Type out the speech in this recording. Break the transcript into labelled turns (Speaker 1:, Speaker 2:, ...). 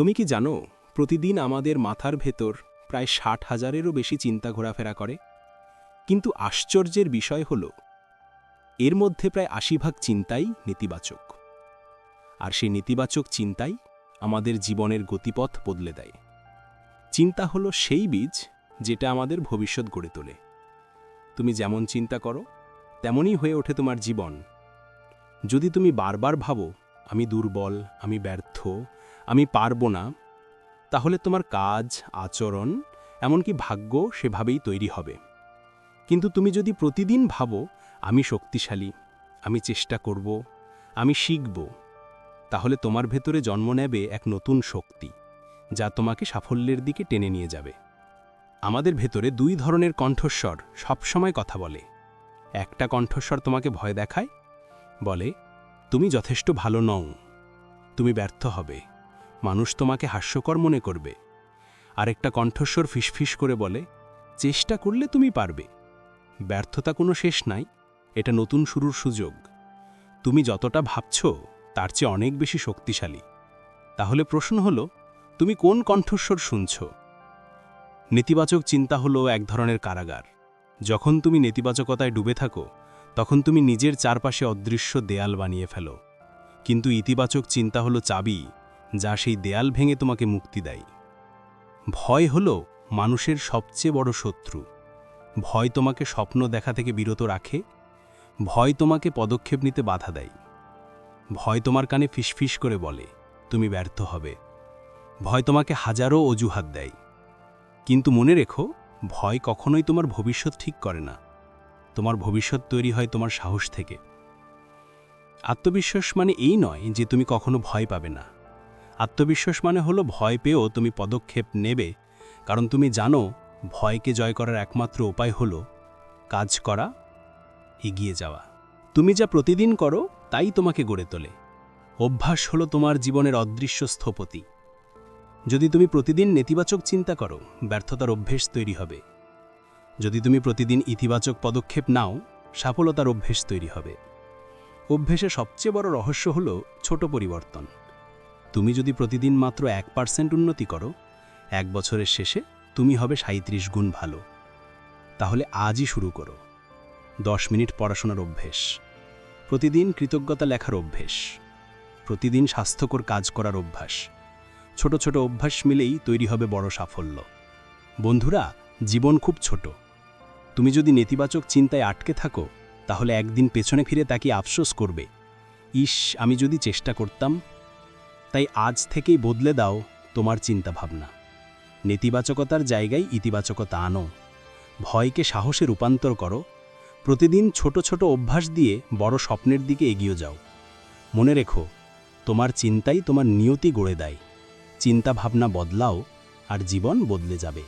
Speaker 1: তুমি কি জানো, প্রতিদিন আমাদের মাথার ভেতর প্রায় ষাট হাজারেরও বেশি চিন্তা ঘোরাফেরা করে? কিন্তু আশ্চর্যের বিষয় হল, এর মধ্যে প্রায় আশি ভাগ চিন্তাই নেতিবাচক। আর সেই নেতিবাচক চিন্তাই আমাদের জীবনের গতিপথ বদলে দেয়। চিন্তা হলো সেই বীজ যেটা আমাদের ভবিষ্যৎ গড়ে তোলে। তুমি যেমন চিন্তা করো, তেমনই হয়ে ওঠে তোমার জীবন। যদি তুমি বারবার ভাবো, আমি দুর্বল, আমি ব্যর্থ আমি পারব না, তাহলে তোমার কাজ, আচরণ, এমনকি ভাগ্য সেভাবেই তৈরি হবে। কিন্তু তুমি যদি প্রতিদিন ভাবো, আমি শক্তিশালী, আমি চেষ্টা করব, আমি শিখব, তাহলে তোমার ভেতরে জন্ম নেবে এক নতুন শক্তি, যা তোমাকে সাফল্যের দিকে টেনে নিয়ে যাবে। আমাদের ভেতরে দুই ধরনের কণ্ঠস্বর সবসময় কথা বলে। একটা কণ্ঠস্বর তোমাকে ভয় দেখায়, বলে, তুমি যথেষ্ট ভালো নও, তুমি ব্যর্থ হবে। মানুষ তোমাকে হাস্যকর মনে করবে। আরেকটা কণ্ঠস্বর ফিসফিস করে বলে, চেষ্টা করলে তুমি পারবে। ব্যর্থতা কোনো শেষ নাই, এটা নতুন শুরুর সুযোগ। তুমি যতটা ভাবছ, তার চেয়ে অনেক বেশি শক্তিশালী। তাহলে প্রশ্ন হলো, তুমি কোন কণ্ঠস্বর শুনছ? নেতিবাচক চিন্তা হলো এক ধরনের কারাগার। যখন তুমি নেতিবাচকতায় ডুবে থাকো, তখন তুমি নিজের চারপাশে অদৃশ্য দেয়াল বানিয়ে ফেলো। কিন্তু ইতিবাচক চিন্তা হলো চাবি যা সেই দেয়াল ভেঙে তোমাকে মুক্তি দেয়। ভয় হল মানুষের সবচেয়ে বড় শত্রু। ভয় তোমাকে স্বপ্ন দেখা থেকে বিরত রাখে। ভয় তোমাকে পদক্ষেপ নিতে বাধা দেয়। ভয় তোমার কানে ফিসফিস করে বলে, তুমি ব্যর্থ হবে। ভয় তোমাকে হাজারো অজুহাত দেয়। কিন্তু মনে রেখো, ভয় কখনোই তোমার ভবিষ্যৎ ঠিক করে না। তোমার ভবিষ্যৎ তৈরি হয় তোমার সাহস থেকে। আত্মবিশ্বাস মানে এই নয় যে তুমি কখনো ভয় পাবে না। আত্মবিশ্বাস মানে হলো ভয় পেয়েও তুমি পদক্ষেপ নেবে। কারণ তুমি জানো, ভয়কে জয় করার একমাত্র উপায় হলো কাজ করা, এগিয়ে যাওয়া। তুমি যা প্রতিদিন করো, তাই তোমাকে গড়ে তোলে। অভ্যাস হলো তোমার জীবনের অদৃশ্য স্থপতি। যদি তুমি প্রতিদিন নেতিবাচক চিন্তা করো, ব্যর্থতার অভ্যেস তৈরি হবে। যদি তুমি প্রতিদিন ইতিবাচক পদক্ষেপ নাও সফলতার অভ্যেস তৈরি হবে। অভ্যেসে সবচেয়ে বড় রহস্য হল ছোট পরিবর্তন। তুমি যদি প্রতিদিন মাত্র এক পার্সেন্ট উন্নতি করো, এক বছরের শেষে তুমি হবে সাঁত্রিশ গুণ ভালো। তাহলে আজই শুরু করো। দশ মিনিট পড়াশোনার অভ্যেস। প্রতিদিন কৃতজ্ঞতা লেখার অভ্যেস। প্রতিদিন স্বাস্থ্যকর কাজ করার অভ্যাস। ছোট ছোট অভ্যাস মিলেই তৈরি হবে বড় সাফল্য। বন্ধুরা, জীবন খুব ছোট। তুমি যদি নেতিবাচক চিন্তায় আটকে থাকো, তাহলে একদিন পেছনে ফিরে তাকে আফসোস করবে। ইস, আমি যদি চেষ্টা করতাম তাই আজ থেকেই বদলে দাও তোমার চিন্তাভাবনা। নেতিবাচকতার জায়গায় ইতিবাচকতা আনো। ভয়কে সাহসে রূপান্তর করো। প্রতিদিন ছোট ছোট অভ্যাস দিয়ে বড় স্বপ্নের দিকে এগিয়ে যাও। মনে রেখো, তোমার চিন্তাই তোমার নিয়তি গড়ে দেয়। চিন্তাভাবনা বদলাও আর জীবন বদলে যাবে।